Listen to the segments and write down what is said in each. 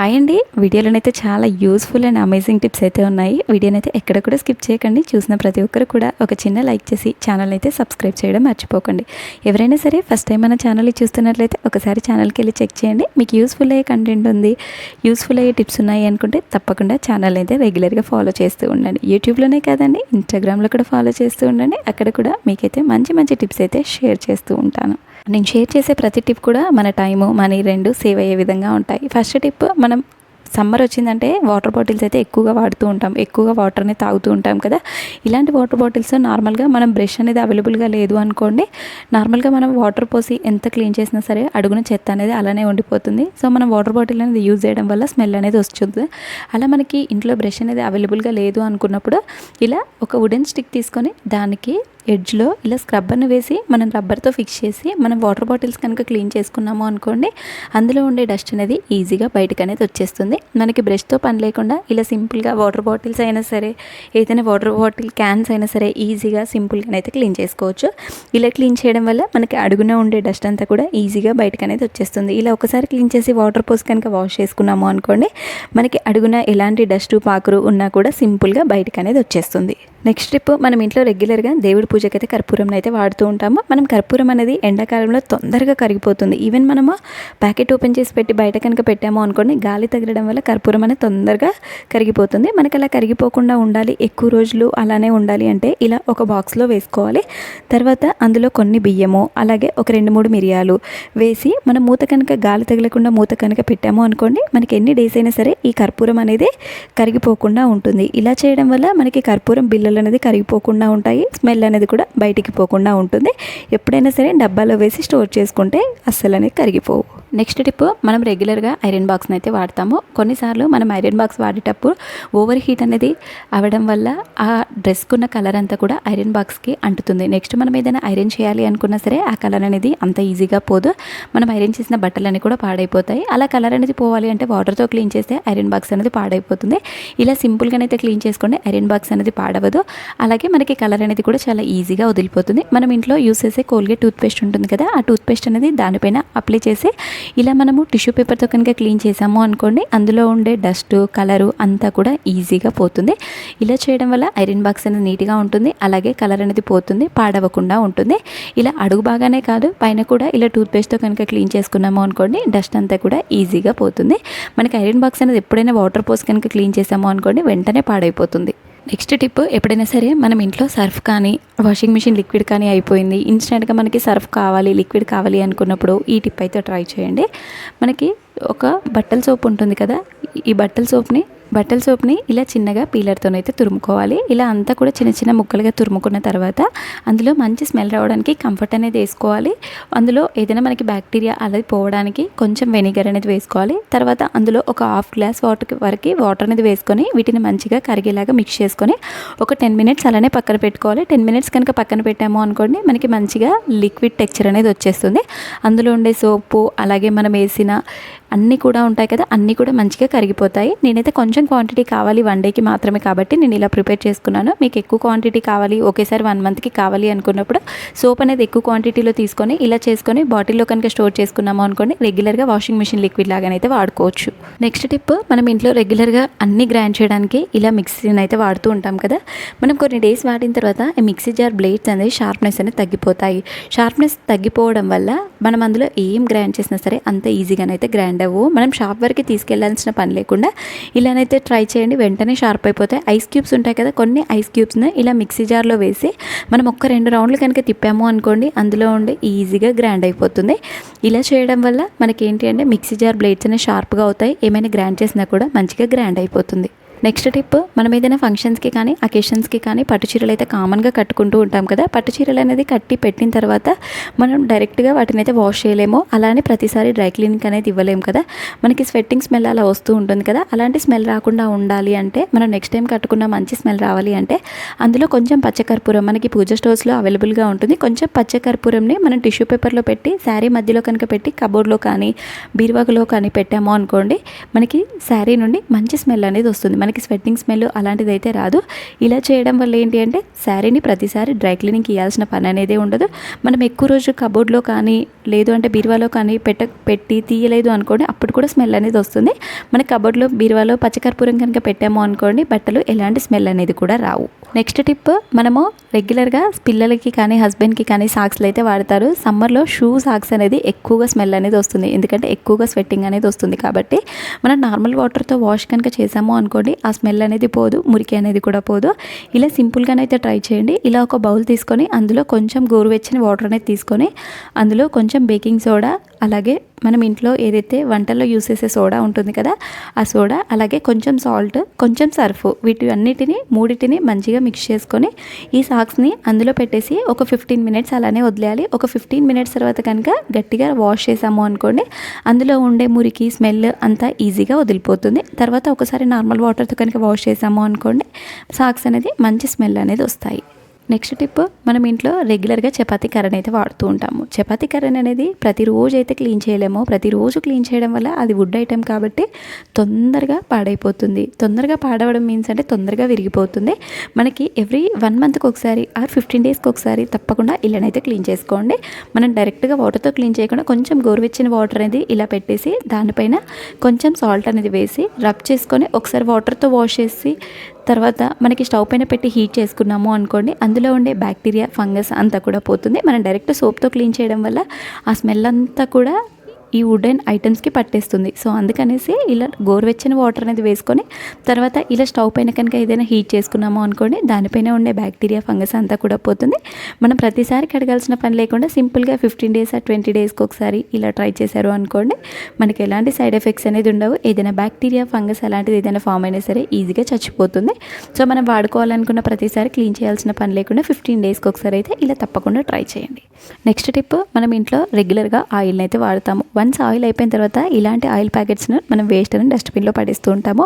Hi అండి. వీడియోలోనైతే చాలా useful and amazing tips అయితే ఉన్నాయి. వీడియోని అయితే ఎక్కడ కూడా స్కిప్ చేయకండి. చూసిన ప్రతి ఒక్కరు కూడా ఒక చిన్న లైక్ చేసి ఛానల్ అయితే సబ్స్క్రైబ్ చేయడం మర్చిపోకండి. ఎవరైనా సరే ఫస్ట్ టైం మన ఛానల్ని చూస్తున్నట్లయితే ఒకసారి ఛానల్కి వెళ్ళి చెక్ చేయండి. మీకు యూస్ఫుల్ అయ్యే కంటెంట్ ఉంది యూస్ఫుల్ అయ్యే టిప్స్ ఉన్నాయి అనుకుంటే తప్పకుండా ఛానల్ అయితే రెగ్యులర్గా ఫాలో చేస్తూ ఉండండి. యూట్యూబ్లోనే కాదండి ఇన్స్టాగ్రామ్లో కూడా ఫాలో చేస్తూ ఉండండి. అక్కడ కూడా మీకైతే మంచి మంచి టిప్స్ అయితే షేర్ చేస్తూ ఉంటాను. నేను షేర్ చేసే ప్రతి టిప్ కూడా మన టైము మనీ రెండు సేవ్ అయ్యే విధంగా ఉంటాయి. ఫస్ట్ టిప్ మనం సమ్మర్ వచ్చిందంటే వాటర్ బాటిల్స్ అయితే ఎక్కువగా వాడుతూ ఉంటాం. ఎక్కువగా వాటర్ని తాగుతూ ఉంటాం కదా. ఇలాంటి వాటర్ బాటిల్స్ నార్మల్గా మనం బ్రష్ అనేది అవైలబుల్గా లేదు అనుకోండి నార్మల్గా మనం వాటర్ పోసి ఎంత క్లీన్ చేసినా సరే అడుగున చెత్త అనేది అలానే ఉండిపోతుంది. సో మనం వాటర్ బాటిల్ అనేది యూజ్ చేయడం వల్ల స్మెల్ అనేది వస్తుంది. అలా మనకి ఇంట్లో బ్రష్ అనేది అవైలబుల్గా లేదు అనుకున్నప్పుడు ఇలా ఒక వుడెన్ స్టిక్ తీసుకొని దానికి ఎడ్జ్లో ఇలా స్క్రబ్బర్ని వేసి మనం రబ్బర్తో ఫిక్స్ చేసి మనం వాటర్ బాటిల్స్ కనుక క్లీన్ చేసుకున్నాము అనుకోండి అందులో ఉండే డస్ట్ అనేది ఈజీగా బయటకు అనేది వచ్చేస్తుంది. మనకి బ్రష్తో పని లేకుండా ఇలా సింపుల్గా వాటర్ బాటిల్స్ అయినా సరే ఏదైనా వాటర్ బాటిల్ క్యాన్స్ అయినా సరే ఈజీగా సింపుల్గా అయితే క్లీన్ చేసుకోవచ్చు. ఇలా క్లీన్ చేయడం వల్ల మనకి అడుగున ఉండే డస్ట్ అంతా కూడా ఈజీగా బయటకు అనేది వచ్చేస్తుంది. ఇలా ఒకసారి క్లీన్ చేసి వాటర్ పోసి కనుక వాష్ చేసుకున్నాము అనుకోండి మనకి అడుగున ఎలాంటి డస్ట్ పాకురు ఉన్నా కూడా సింపుల్గా బయటకు అనేది వచ్చేస్తుంది. నెక్స్ట్ ట్రిప్ మనం ఇంట్లో రెగ్యులర్గా దేవుడి పూజ పూజకి అయితే కర్పూరం అయితే వాడుతూ ఉంటాము. మనం కర్పూరం అనేది ఎండాకాలంలో తొందరగా కరిగిపోతుంది. ఈవెన్ మనము ప్యాకెట్ ఓపెన్ చేసి పెట్టి బయట కనుక పెట్టాము అనుకోండి గాలి తగలడం వల్ల కర్పూరం అనేది తొందరగా కరిగిపోతుంది. మనకి అలా కరిగిపోకుండా ఉండాలి ఎక్కువ రోజులు అలానే ఉండాలి అంటే ఇలా ఒక బాక్స్లో వేసుకోవాలి. తర్వాత అందులో కొన్ని బియ్యము అలాగే ఒక రెండు మూడు మిరియాలు వేసి మనం మూత కనుక గాలి తగలకుండా మూత కనుక పెట్టాము అనుకోండి మనకి ఎన్ని డేస్ అయినా సరే ఈ కర్పూరం అనేది కరిగిపోకుండా ఉంటుంది. ఇలా చేయడం వల్ల మనకి కర్పూరం బిల్లలు అనేది కరిగిపోకుండా ఉంటాయి స్మెల్ అనేది కూడా బయటికి పోకుండా ఉంటుంది. ఎప్పుడైనా సరే డబ్బాలో వేసి స్టోర్ చేసుకుంటే అస్సలు అనేది కరిగిపోవు. నెక్స్ట్ టిప్ మనం రెగ్యులర్గా ఐరన్ బాక్స్ని అయితే వాడతాము. కొన్నిసార్లు మనం ఐరన్ బాక్స్ వాడేటప్పుడు ఓవర్ హీట్ అనేది అవ్వడం వల్ల ఆ డ్రెస్కున్న కలర్ అంతా కూడా ఐరన్ బాక్స్కి అంటుతుంది. నెక్స్ట్ మనం ఏదైనా ఐరన్ చేయాలి అనుకున్నా సరే ఆ కలర్ అనేది అంత ఈజీగా పోదు. మనం ఐరన్ చేసిన బట్టలన్నీ కూడా పాడైపోతాయి. అలా కలర్ అనేది పోవాలి అంటే వాటర్తో క్లీన్ చేస్తే ఐరన్ బాక్స్ అనేది పాడైపోతుంది. ఇలా సింపుల్గానైతే క్లీన్ చేసుకోండి ఐరన్ బాక్స్ అనేది పాడవదు. అలాగే మనకి కలర్ అనేది కూడా చాలా ఈజీగా వదిలిపోతుంది. మనం ఇంట్లో యూస్ చేసే కోల్గేట్ టూత్పేస్ట్ ఉంటుంది కదా ఆ టూత్పేస్ట్ అనేది దానిపైన అప్లై చేసి ఇలా మనము టిష్యూ పేపర్తో కనుక క్లీన్ చేసాము అనుకోండి అందులో ఉండే డస్ట్ కలరు అంతా కూడా ఈజీగా పోతుంది. ఇలా చేయడం వల్ల ఐరన్ బాక్స్ అనేది నీట్గా ఉంటుంది అలాగే కలర్ అనేది పోతుంది పాడవకుండా ఉంటుంది. ఇలా అడుగు బాగానే కాదు పైన కూడా ఇలా టూత్పేస్ట్తో కనుక క్లీన్ చేసుకున్నాము అనుకోండి డస్ట్ అంతా కూడా ఈజీగా పోతుంది. మనకి ఐరన్ బాక్స్ అనేది ఎప్పుడైనా వాటర్ పోసి కనుక క్లీన్ చేసాము అనుకోండి వెంటనే పాడైపోతుంది. నెక్స్ట్ టిప్ ఎప్పుడైనా సరే మనం ఇంట్లో సర్ఫ్ కానీ వాషింగ్ మిషన్ లిక్విడ్ కానీ అయిపోయింది. ఇన్స్టెంట్గా మనకి సర్ఫ్ కావాలి లిక్విడ్ కావాలి అనుకున్నప్పుడు ఈ టిప్ అయితే ట్రై చేయండి. మనకి ఒక బట్టల సోప్ ఉంటుంది కదా ఈ బట్టల సోప్ని బట్టల సోప్ని ఇలా చిన్నగా పీలర్తోనైతే తురుముకోవాలి. ఇలా అంతా కూడా చిన్న చిన్న ముక్కలుగా తురుముకున్న తర్వాత అందులో మంచి స్మెల్ రావడానికి కంఫర్ట్ అనేది వేసుకోవాలి. అందులో ఏదైనా మనకి బ్యాక్టీరియా అలా పోవడానికి కొంచెం వెనిగర్ అనేది వేసుకోవాలి. తర్వాత అందులో ఒక హాఫ్ గ్లాస్ వాటర్ వరకు వాటర్ అనేది వేసుకొని వీటిని మంచిగా కరిగేలాగా మిక్స్ చేసుకొని ఒక టెన్ మినిట్స్ అలానే పక్కన పెట్టుకోవాలి. టెన్ మినిట్స్ కనుక పక్కన పెట్టాము అనుకోండి మనకి మంచిగా లిక్విడ్ టెక్చర్ అనేది వచ్చేస్తుంది. అందులో ఉండే సోపు అలాగే మనం వేసిన అన్నీ కూడా ఉంటాయి కదా అన్నీ కూడా మంచిగా కరిగిపోతాయి. నేనైతే కొంచెం క్వాంటిటీ కావాలి వన్ డేకి మాత్రమే కాబట్టి నేను ఇలా ప్రిపేర్ చేసుకున్నాను. మీకు ఎక్కువ క్వాంటిటీ కావాలి ఒకేసారి వన్ మంత్కి కావాలి అనుకున్నప్పుడు సోప్ అనేది ఎక్కువ క్వాంటిటీలో తీసుకొని ఇలా చేసుకొని బాటిల్లో కనుక స్టోర్ చేసుకున్నాము అనుకోండి రెగ్యులర్గా వాషింగ్ మిషన్ లిక్విడ్ లాగానైతే వాడుకోవచ్చు. నెక్స్ట్ టిప్ మనం ఇంట్లో రెగ్యులర్గా అన్ని గ్రైండ్ చేయడానికి ఇలా మిక్సీని అయితే వాడుతూ ఉంటాం కదా. మనం కొన్ని డేస్ వాడిన తర్వాత ఈ మిక్సీ జార్ బ్లేడ్స్ అనేది షార్ప్నెస్ అనేది తగ్గిపోతాయి. షార్ప్నెస్ తగ్గిపోవడం వల్ల మనం అందులో ఏం గ్రైండ్ చేసినా సరే అంత ఈజీగానైతే గ్రైండ్ ఉండవు. మనం షాప్ వరకు తీసుకెళ్ళాల్సిన పని లేకుండా ఇలానైతే ట్రై చేయండి. వెంటనే షార్ప్ అయిపోతాయి. ఐస్ క్యూబ్స్ ఉంటాయి కదా కొన్ని ఐస్ క్యూబ్స్ని ఇలా మిక్సీ జార్లో వేసి మనం ఒక్క రెండు రౌండ్లు కనుక తిప్పాము అనుకోండి అందులో ఉండి ఈజీగా గ్రైండ్ అయిపోతుంది. ఇలా చేయడం వల్ల మనకి ఏంటి అంటే మిక్సీ జార్ బ్లేడ్స్ అనేవి షార్ప్గా అవుతాయి. ఏమైనా గ్రైండ్ చేసినా కూడా మంచిగా గ్రైండ్ అయిపోతుంది. నెక్స్ట్ టిప్ మనం ఏదైనా ఫంక్షన్స్కి కానీ అకేషన్స్కి కానీ పట్టు చీరలు అయితే కామన్గా కట్టుకుంటూ ఉంటాం కదా. పట్టు చీరలు అనేది కట్టి పెట్టిన తర్వాత మనం డైరెక్ట్గా వాటిని అయితే వాష్ చేయలేము. అలానే ప్రతిసారి డ్రై క్లీనింగ్ అనేది ఇవ్వలేము కదా. మనకి స్వెట్టింగ్ స్మెల్ అలా వస్తూ ఉంటుంది కదా. అలాంటి స్మెల్ రాకుండా ఉండాలి అంటే మనం నెక్స్ట్ టైం కట్టుకున్న మంచి స్మెల్ రావాలి అంటే అందులో కొంచెం పచ్చకర్పూరం మనకి పూజ స్టోర్స్లో అవైలబుల్గా ఉంటుంది. కొంచెం పచ్చకర్పూరంని మనం టిష్యూ పేపర్లో పెట్టి శారీ మధ్యలో కనుక పెట్టి కబోర్డ్లో కానీ బీరువాలో కానీ పెట్టాము అనుకోండి మనకి శారీ నుండి మంచి స్మెల్ అనేది వస్తుంది. మనకి స్వెట్టింగ్ స్మెల్ అలాంటిది అయితే రాదు. ఇలా చేయడం వల్ల ఏంటి అంటే శారీని ప్రతిసారి డ్రై క్లీనింగ్కి ఇవ్వాల్సిన పని అనేది ఉండదు. మనం ఎక్కువ రోజు కబోర్డ్లో కానీ లేదు అంటే బీరువాలో కానీ పెట్ట పెట్టి తీయలేదు అనుకోండి అప్పుడు కూడా స్మెల్ అనేది వస్తుంది. మన కబోర్డ్లో బీరువాలో పచ్చకర్పూరం కనుక పెట్టాము అనుకోండి బట్టలు ఎలాంటి స్మెల్ అనేది కూడా రావు. నెక్స్ట్ టిప్ మనము రెగ్యులర్గా పిల్లలకి కానీ హస్బెండ్కి కానీ సాక్స్లు అయితే వాడతారు. సమ్మర్లో షూ సాక్స్ అనేది ఎక్కువగా స్మెల్ అనేది వస్తుంది. ఎందుకంటే ఎక్కువగా స్వెట్టింగ్ అనేది వస్తుంది కాబట్టి మనం నార్మల్ వాటర్తో వాష్ కనుక చేసాము అనుకోండి ఆ స్మెల్ అనేది పోదు మురికి అనేది కూడా పోదు. ఇలా సింపుల్గానైతే ట్రై చేయండి. ఇలా ఒక బౌల్ తీసుకొని అందులో కొంచెం గోరువెచ్చని వాటర్ అనేది తీసుకొని అందులో కొంచెం బేకింగ్ సోడా అలాగే మనం ఇంట్లో ఏదైతే వంటల్లో యూస్ చేసే సోడా ఉంటుంది కదా ఆ సోడా అలాగే కొంచెం సాల్ట్ కొంచెం సర్ఫ్ వీటి అన్నిటిని మూడింటిని మంచిగా మిక్స్ చేసుకొని ఈ సాక్స్ని అందులో పెట్టేసి ఒక ఫిఫ్టీన్ మినిట్స్ అలానే వదిలేయాలి. ఒక ఫిఫ్టీన్ మినిట్స్ తర్వాత కనుక గట్టిగా వాష్ చేసాము అనుకోండి అందులో ఉండే మురికి స్మెల్ అంతా ఈజీగా వదిలిపోతుంది. తర్వాత ఒకసారి నార్మల్ వాటర్తో కనుక వాష్ చేసాము అనుకోండి సాక్స్ అనేది మంచి స్మెల్ అనేది వస్తాయి. నెక్స్ట్ టిప్ మనం ఇంట్లో రెగ్యులర్గా చపాతీ కర్రని అయితే వాడుతూ ఉంటాము. చపాతీ కర్రని అనేది ప్రతిరోజు అయితే క్లీన్ చేయలేము. ప్రతిరోజు క్లీన్ చేయడం వల్ల అది వుడ్ ఐటెం కాబట్టి తొందరగా పాడైపోతుంది. తొందరగా పాడవడం మీన్స్ అంటే తొందరగా విరిగిపోతుంది. మనకి ఎవ్రీ వన్ మంత్కి ఒకసారి ఆర్ ఫిఫ్టీన్ డేస్కి ఒకసారి తప్పకుండా ఇళ్ళనైతే క్లీన్ చేసుకోండి. మనం డైరెక్ట్గా వాటర్తో క్లీన్ చేయకుండా కొంచెం గోరువెచ్చిన వాటర్ అనేది ఇలా పెట్టేసి దానిపైన కొంచెం సాల్ట్ అనేది వేసి రబ్ చేసుకొని ఒకసారి వాటర్తో వాష్ చేసి తర్వాత మనకి స్టవ్ పైన పెట్టి హీట్ చేసుకున్నాము అనుకోండి అందులో ఉండే బ్యాక్టీరియా ఫంగస్ అంతా కూడా పోతుంది. మనం డైరెక్ట్ సోప్తో క్లీన్ చేయడం వల్ల ఆ స్మెల్ అంతా కూడా ఈ వుడెన్ ఐటమ్స్కి పట్టేస్తుంది. సో అందుకనేసి ఇలా గోరువెచ్చని వాటర్ అనేది వేసుకొని తర్వాత ఇలా స్టవ్ పైన కనుక ఏదైనా హీట్ చేసుకున్నామో అనుకోండి దానిపైన ఉండే బ్యాక్టీరియా ఫంగస్ అంతా కూడా పోతుంది. మనం ప్రతిసారి కడగాల్సిన పని లేకుండా సింపుల్గా ఫిఫ్టీన్ డేస్ ఆ ట్వంటీ డేస్కి ఒకసారి ఇలా ట్రై చేశారు అనుకోండి మనకి ఎలాంటి సైడ్ ఎఫెక్ట్స్ అనేది ఉండవు. ఏదైనా బ్యాక్టీరియా ఫంగస్ అలాంటిది ఏదైనా ఫామ్ అయినా సరే ఈజీగా చచ్చిపోతుంది. సో మనం వాడుకోవాలనుకున్న ప్రతిసారి క్లీన్ చేయాల్సిన పని లేకుండా ఫిఫ్టీన్ డేస్కి ఒకసారి అయితే ఇలా తప్పకుండా ట్రై చేయండి. నెక్స్ట్ టిప్ మనం ఇంట్లో రెగ్యులర్గా ఆయిల్ని అయితే వాడతాము. వన్స్ ఆయిల్ అయిపోయిన తర్వాత ఇలాంటి ఆయిల్ ప్యాకెట్స్ను మనం వేస్ట్ అని డస్ట్బిన్లో పడేస్తూ ఉంటాము.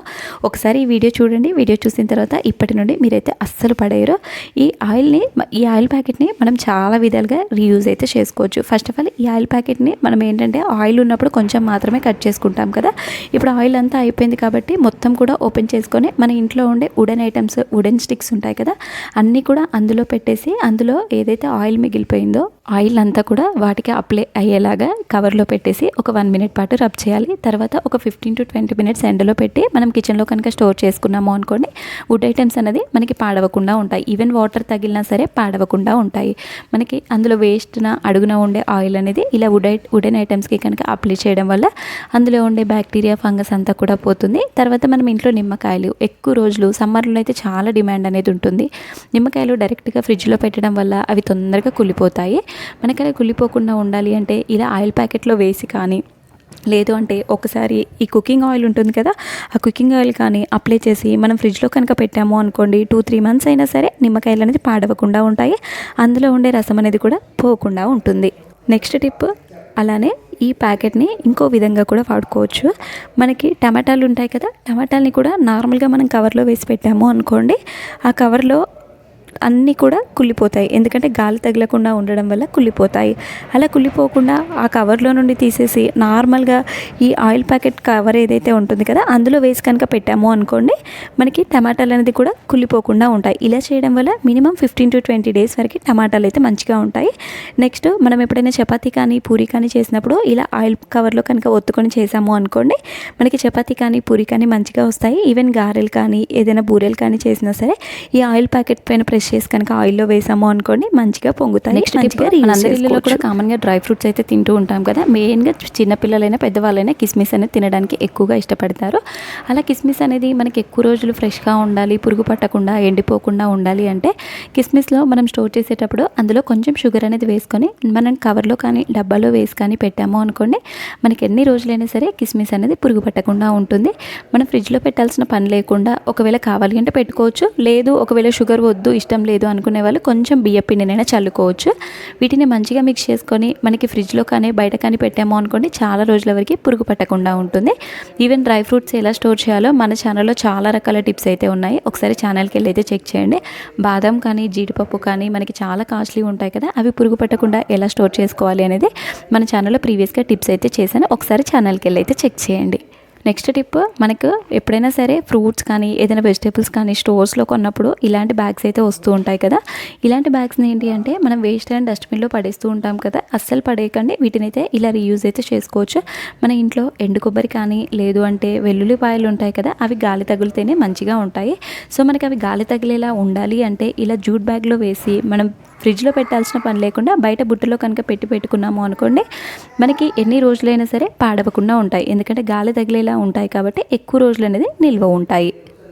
ఒకసారి ఈ వీడియో చూడండి. వీడియో చూసిన తర్వాత ఇప్పటి నుండి మీరైతే అస్సలు పడేయరు. ఈ ఆయిల్ని ఈ ఆయిల్ ప్యాకెట్ని మనం చాలా విధాలుగా రీయూజ్ అయితే చేసుకోవచ్చు. ఫస్ట్ ఆఫ్ ఆల్ ఈ ఆయిల్ ప్యాకెట్ని మనం ఏంటంటే ఆయిల్ ఉన్నప్పుడు కొంచెం మాత్రమే కట్ చేసుకుంటాం కదా. ఇప్పుడు ఆయిల్ అంతా అయిపోయింది కాబట్టి మొత్తం కూడా ఓపెన్ చేసుకొని మన ఇంట్లో ఉండే వుడెన్ ఐటమ్స్ వుడెన్ స్టిక్స్ ఉంటాయి కదా అన్నీ కూడా అందులో పెట్టేసి అందులో ఏదైతే ఆయిల్ మిగిలిపోయిందో ఆయిల్ అంతా కూడా వాటికి అప్లై అయ్యేలాగా కవర్లో పెట్టేసి ఒక వన్ మినిట్ పాటు రబ్ చేయాలి. తర్వాత ఒక ఫిఫ్టీన్ టు ట్వంటీ మినిట్స్ ఎండలో పెట్టి మనం కిచెన్లో కనుక స్టోర్ చేసుకున్నాము అనుకోండి వుడ్ ఐటమ్స్ అనేది మనకి పాడవకుండా ఉంటాయి. ఈవెన్ వాటర్ తగిలినా సరే పాడవకుండా ఉంటాయి. మనకి అందులో వేస్ట్న అడుగున ఉండే ఆయిల్ అనేది ఇలా వుడ్ ఐ వుడెన్ ఐటమ్స్కి కనుక అప్లై చేయడం వల్ల అందులో ఉండే బ్యాక్టీరియా ఫంగస్ అంతా కూడా పోతుంది. తర్వాత మనం ఇంట్లో నిమ్మకాయలు ఎక్కువ రోజులు సమ్మర్లో అయితే చాలా డిమాండ్ అనేది ఉంటుంది. నిమ్మకాయలు డైరెక్ట్గా ఫ్రిడ్జ్లో పెట్టడం వల్ల అవి తొందరగా కుళ్ళిపోతాయి. మనకనే కుళ్ళిపోకుండా ఉండాలి అంటే ఇలా ఆయిల్ ప్యాకెట్లో వేసి కానీ లేదు అంటే ఒకసారి ఈ కుకింగ్ ఆయిల్ ఉంటుంది కదా ఆ కుకింగ్ ఆయిల్ కానీ అప్లై చేసి మనం ఫ్రిడ్జ్లో కనుక పెట్టాము అనుకోండి టూ త్రీ మంత్స్ అయినా సరే నిమ్మకాయలు అనేది పాడవకుండా ఉంటాయి. అందులో ఉండే రసం అనేది కూడా పోకుండా ఉంటుంది. నెక్స్ట్ టిప్ అలానే ఈ ప్యాకెట్ని ఇంకో విధంగా కూడా వాడుకోవచ్చు. మనకి టమాటాలు ఉంటాయి కదా టమాటాలని కూడా నార్మల్గా మనం కవర్లో వేసి పెట్టాము అనుకోండి ఆ కవర్లో అన్నీ కూడా కుళ్ళిపోతాయి. ఎందుకంటే గాలి తగలకుండా ఉండడం వల్ల కుళ్ళిపోతాయి. అలా కుళ్ళిపోకుండా ఆ కవర్లో నుండి తీసేసి నార్మల్గా ఈ ఆయిల్ ప్యాకెట్ కవర్ ఏదైతే ఉంటుంది కదా అందులో వేసి కనుక పెట్టాము అనుకోండి మనకి టమాటాలు అనేది కూడా కుళ్ళిపోకుండా ఉంటాయి. ఇలా చేయడం వల్ల minimum fifteen to twenty days వరకు టమాటాలు అయితే మంచిగా ఉంటాయి. నెక్స్ట్ మనం ఎప్పుడైనా చపాతీ కానీ పూరి కానీ చేసినప్పుడు ఇలా ఆయిల్ కవర్లో కనుక ఒత్తుకొని చేసాము అనుకోండి మనకి చపాతీ కానీ పూరి కానీ మంచిగా వస్తాయి. ఈవెన్ గారెలు కానీ ఏదైనా బూరెలు కానీ చేసినా సరే ఈ ఆయిల్ ప్యాకెట్ పైన ప్రెషర్ చేసి కనుక ఆయిల్లో వేసాము అనుకోండి మంచిగా పొంగుతాయి నెక్స్ట్ మంచిగా ఇళ్ళలో కూడా. కామన్గా డ్రై ఫ్రూట్స్ అయితే తింటూ ఉంటాం కదా. మెయిన్గా చిన్నపిల్లలైనా పెద్దవాళ్ళైనా కిస్మిస్ అనేది తినడానికి ఎక్కువగా ఇష్టపడతారు. అలా కిస్మిస్ అనేది మనకి ఎక్కువ రోజులు ఫ్రెష్గా ఉండాలి పురుగు పట్టకుండా ఎండిపోకుండా ఉండాలి అంటే కిస్మిస్లో మనం స్టోర్ చేసేటప్పుడు అందులో కొంచెం షుగర్ అనేది వేసుకొని మనం కవర్లో కానీ డబ్బాలో వేసి కానీ పెట్టాము అనుకోండి మనకి ఎన్ని రోజులైనా సరే కిస్మిస్ అనేది పురుగు పట్టకుండా ఉంటుంది. మనం ఫ్రిడ్జ్లో పెట్టాల్సిన పని లేకుండా ఒకవేళ కావాలి అంటే పెట్టుకోవచ్చు. లేదు ఒకవేళ షుగర్ వద్దు ఇష్టం లేదు అనుకునే వాళ్ళు కొంచెం బియ్య పిండినైనా చల్లుకోవచ్చు. వీటిని మంచిగా మిక్స్ చేసుకొని మనకి ఫ్రిడ్జ్లో కానీ బయట కానీ పెట్టాము అనుకోండి చాలా రోజుల వరకు పురుగు పట్టకుండా ఉంటుంది. ఈవెన్ డ్రై ఫ్రూట్స్ ఎలా స్టోర్ చేయాలో మన ఛానల్లో చాలా రకాల టిప్స్ అయితే ఉన్నాయి. ఒకసారి ఛానల్కి వెళ్ళి అయితే చెక్ చేయండి. బాదం కానీ జీడిపప్పు కానీ మనకి చాలా కాస్ట్లీ ఉంటాయి కదా అవి పురుగు పట్టకుండా ఎలా స్టోర్ చేసుకోవాలి అనేది మన ఛానల్లో ప్రీవియస్గా టిప్స్ అయితే చేశాను. ఒకసారి ఛానల్కి వెళ్ళి అయితే చెక్ చేయండి. నెక్స్ట్ టిప్ మనకు ఎప్పుడైనా సరే ఫ్రూట్స్ కానీ ఏదైనా వెజిటేబుల్స్ కానీ స్టోర్స్లో కొన్నప్పుడు ఇలాంటి బ్యాగ్స్ అయితే వస్తూ ఉంటాయి కదా. ఇలాంటి బ్యాగ్స్ని ఏంటి అంటే మనం వేస్ట్ అండ్ డస్ట్బిన్లో పడేస్తూ ఉంటాం కదా. అస్సలు పడేయకండి. వీటిని అయితే ఇలా రీయూజ్ అయితే చేసుకోవచ్చు. మన ఇంట్లో ఎండు కొబ్బరి కానీ లేదు అంటే వెల్లుల్లిపాయలు ఉంటాయి కదా అవి గాలి తగిలితేనే మంచిగా ఉంటాయి. సో మనకి అవి గాలి తగిలేలా ఉండాలి అంటే ఇలా జూట్ బ్యాగ్లో వేసి మనం ఫ్రిడ్జ్లో పెట్టాల్సిన పని లేకుండా బయట బుట్టలో కనుక పెట్టి పెట్టుకున్నాము అనుకోండి మనకి ఎన్ని రోజులైనా సరే పాడవకుండా ఉంటాయి. ఎందుకంటే గాలి తగిలేలా ఉంటాయి కాబట్టి ఎక్కువ రోజులు అనేది నిల్వ ఉంటాయి.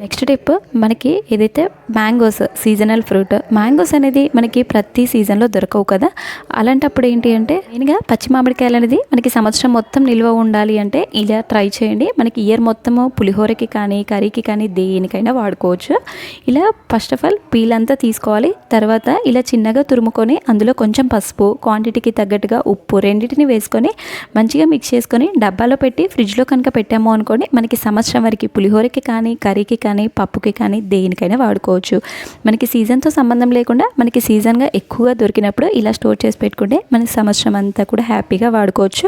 నెక్స్ట్ టిప్ మనకి ఏదైతే మ్యాంగోస్ సీజనల్ ఫ్రూట్ మ్యాంగోస్ అనేది మనకి ప్రతి సీజన్లో దొరకవు కదా? అలాంటప్పుడు ఏంటి అంటే మెయిన్గా పచ్చి మామిడికాయలు అనేది మనకి సంవత్సరం మొత్తం నిల్వ ఉండాలి అంటే ఇలా ట్రై చేయండి. మనకి ఇయర్ మొత్తము పులిహోరకి కానీ కర్రీకి కానీ దేనికైనా వాడుకోవచ్చు. ఇలా ఫస్ట్ ఆఫ్ ఆల్ పీల్ అంతా తీసుకోవాలి. తర్వాత ఇలా చిన్నగా తురుముకొని అందులో కొంచెం పసుపు క్వాంటిటీకి తగ్గట్టుగా ఉప్పు రెండింటిని వేసుకొని మంచిగా మిక్స్ చేసుకొని డబ్బాలో పెట్టి ఫ్రిడ్జ్లో కనుక పెట్టాము అనుకోండి మనకి సంవత్సరం వరకు పులిహోరకి కానీ కర్రీకి కానీ పప్పుకి కానీ దేనికైనా వాడుకోవచ్చు. మనకి సీజన్తో సంబంధం లేకుండా మనకి సీజన్గా ఎక్కువగా దొరికినప్పుడు ఇలా స్టోర్ చేసి పెట్టుకుంటే మనకి సంవత్సరం అంతా కూడా హ్యాపీగా వాడుకోవచ్చు.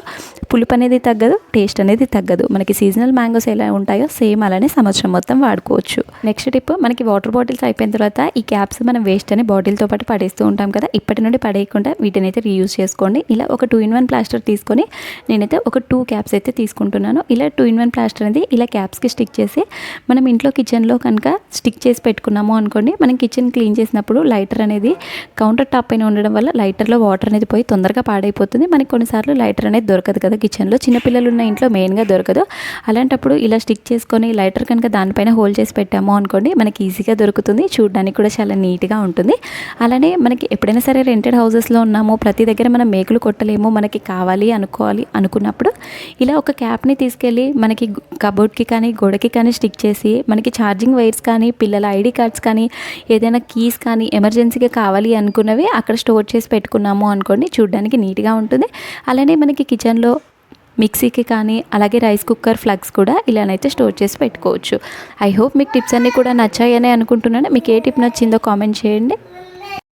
పులుపు అనేది తగ్గదు టేస్ట్ అనేది తగ్గదు. మనకి సీజనల్ మ్యాంగోస్ ఎలా ఉంటాయో సేమ్ అలానే సంవత్సరం మొత్తం వాడుకోవచ్చు. నెక్స్ట్ టిప్ మనకి వాటర్ బాటిల్స్ అయిపోయిన తర్వాత ఈ క్యాప్స్ మనం వేస్ట్ అని బాటిల్తో పాటు పడేస్తూ ఉంటాం కదా ఇప్పటి నుండి పడేయకుండా వీటిని అయితే రీయూజ్ చేసుకోండి. ఇలా ఒక టూ ఇన్ వన్ ప్లాస్టర్ తీసుకొని నేనైతే ఒక టూ క్యాప్స్ అయితే తీసుకుంటున్నాను. ఇలా టూ ఇన్ వన్ ప్లాస్టర్ అనేది ఇలా క్యాప్స్కి స్టిక్ చేసి మనం ఇంట్లో కిచెన్లో కనుక స్టిక్ చేసి పెట్టుకున్నాము అనుకోండి మనం కిచెన్ క్లీన్ చేసినప్పుడు లైటర్ అనేది కౌంటర్ టాప్ పైన ఉండడం వల్ల లైటర్లో వాటర్ అనేది పోయి తొందరగా పాడైపోతుంది. మనకి కొన్నిసార్లు లైటర్ అనేది దొరకదు కదా కిచెన్లో చిన్నపిల్లలు ఉన్న ఇంట్లో మెయిన్గా దొరకదు. అలాంటప్పుడు ఇలా స్టిక్ చేసుకొని లైటర్ కనుక దానిపైన హోల్డ్ చేసి పెట్టాము అనుకోండి మనకి ఈజీగా దొరుకుతుంది. చూడడానికి కూడా చాలా నీట్గా ఉంటుంది. అలానే మనకి ఎప్పుడైనా సరే రెంటెడ్ హౌసెస్లో ఉన్నాము ప్రతి దగ్గర మనం మేకులు కొట్టలేము మనకి కావాలి అనుకోవాలి అనుకున్నప్పుడు ఇలా ఒక క్యాప్ని తీసుకెళ్ళి మనకి కబోర్డ్కి కానీ గోడకి కానీ స్టిక్ చేసి మనకి ఛార్జింగ్ వైర్స్ కానీ పిల్లల ఐడి కార్డ్స్ కానీ ఏదైనా కీస్ కానీ ఎమర్జెన్సీగా కావాలి అనుకున్నవి అక్కడ స్టోర్ చేసి పెట్టుకున్నాము అనుకోండి చూడడానికి నీట్గా ఉంటుంది. అలానే మనకి కిచెన్లో మిక్సీకి కానీ అలాగే రైస్ కుక్కర్ ఫ్లగ్స్ కూడా ఇలానైతే స్టోర్ చేసి పెట్టుకోవచ్చు. ఐ హోప్ మీకు టిప్స్ అన్నీ కూడా నచ్చాయని అనుకుంటున్నాను. మీకు ఏ టిప్ నచ్చిందో కామెంట్ చేయండి.